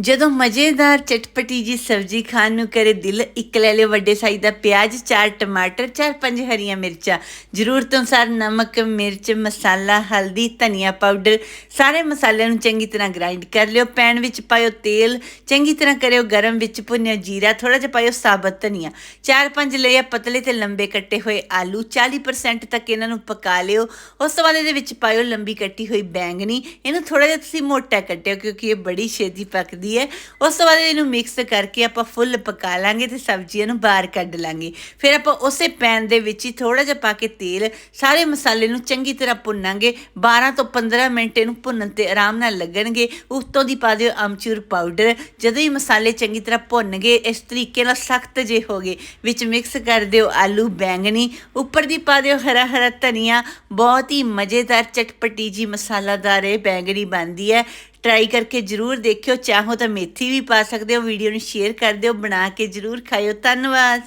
ਜਦੋਂ ਮਜ਼ੇਦਾਰ ਚਟਪਟੀ ਜੀ ਸਬਜ਼ੀ ਖਾਣ ਨੂੰ ਕਰੇ ਦਿਲ, ਇੱਕ ਲੈ ਲਿਓ ਵੱਡੇ ਸਾਈਜ਼ ਦਾ ਪਿਆਜ਼, ਚਾਰ ਟਮਾਟਰ, ਚਾਰ ਪੰਜ ਹਰੀਆਂ ਮਿਰਚਾਂ। ਜ਼ਰੂਰਤ ਅਨੁਸਾਰ ਨਮਕ, ਮਿਰਚ, ਮਸਾਲਾ, ਹਲਦੀ, ਧਨੀਆ ਪਾਊਡਰ, ਸਾਰੇ ਮਸਾਲਿਆਂ ਨੂੰ ਚੰਗੀ ਤਰ੍ਹਾਂ ਗ੍ਰਾਈਂਡ ਕਰ ਲਿਓ। ਪੈਨ ਵਿੱਚ ਪਾਇਓ ਤੇਲ, ਚੰਗੀ ਤਰ੍ਹਾਂ ਕਰਿਓ ਗਰਮ ਵਿੱਚ ਭੁੰਨਿਓ ਜੀਰਾ ਥੋੜਾ ਜਿਹਾ ਪਾਇਓ ਸਾਬਤ ਧਨੀਆ। ਚਾਰ ਪੰਜ ਲਏ ਪਤਲੇ ਤੇ ਲੰਬੇ ਕੱਟੇ ਹੋਏ ਆਲੂ 40% ਤੱਕ ਇਹਨਾਂ ਨੂੰ ਪਕਾ ਲਿਓ। ਉਸ ਤੋਂ ਬਾਅਦ ਇਹਦੇ ਵਿੱਚ ਪਾਇਓ ਲੰਬੀ ਕੱਟੀ ਹੋਈ ਬੈਂਗਣੀ। ਇਹਨੂੰ ਥੋੜਾ ਜਿਹਾ ਤੁਸੀਂ ਮੋਟਾ ਕੱਟਿਓ, ਕਿਉਂਕਿ ਇਹ ਬੜੀ ਛੇਤੀ ਪੱਕਦੀ ਹੈ, ਉਸ ਤੋਂ ਬਾਅਦ ਇਹਨੂੰ ਮਿਕਸ ਕਰਕੇ ਆਪਾਂ ਫੁੱਲ ਪਕਾ ਲਾਂਗੇ ਤੇ ਸਬਜ਼ੀਆਂ ਨੂੰ ਬਾਹਰ ਕੱਢ ਲਾਂਗੇ। ਫਿਰ ਆਪਾਂ ਉਸੇ ਪੈਨ ਦੇ ਵਿੱਚ ਹੀ ਥੋੜਾ ਜਿਹਾ ਪਾ ਕੇ ਤੇਲ, ਸਾਰੇ ਮਸਾਲੇ ਨੂੰ ਚੰਗੀ ਤਰ੍ਹਾਂ ਭੁੰਨਾਂਗੇ। 12 ਤੋਂ 15 ਮਿੰਟ ਇਹਨੂੰ ਭੁੰਨਣ ਤੇ ਆਰਾਮ ਨਾਲ ਲੱਗਣਗੇ। ਉੱਤੋਂ ਦੀ ਪਾ ਦਿਓ ਅਮਚੂਰ ਪਾਊਡਰ ਜਦੋਂ ਹੀ ਮਸਾਲੇ ਚੰਗੀ ਤਰ੍ਹਾਂ ਭੁੰਨ ਗਏ ਇਸ ਤਰੀਕੇ ਨਾਲ ਸਖਤ ਜੇ ਹੋ ਗਏ, ਵਿੱਚ ਮਿਕਸ ਕਰ ਦਿਓ ਆਲੂ, ਬੈਂਗਣੀ। ਉੱਪਰ ਦੀ ਪਾ ਦਿਓ ਹਰਾ ਹਰਾ ਧਨੀਆ। ਬਹੁਤ ਹੀ ਮਜ਼ੇਦਾਰ, ਚਟਪਟੀ ਜੀ ਮਸਾਲਾਦਾਰ ਇਹ ਬੈਂਗਣੀ ਬਣਦੀ ਹੈ। ਟਰਾਈ ਕਰਕੇ ਜਰੂਰ ਦੇਖਿਓ। ਚਾਹੋ ਤਾਂ ਮੇਥੀ ਵੀ ਪਾ ਸਕਦੇ ਹੋ। ਵੀਡੀਓ ਨੂੰ ਸ਼ੇਅਰ ਕਰ ਦਿਓ। ਬਣਾ ਕੇ ਜਰੂਰ ਖਾਇਓ। ਧੰਨਵਾਦ।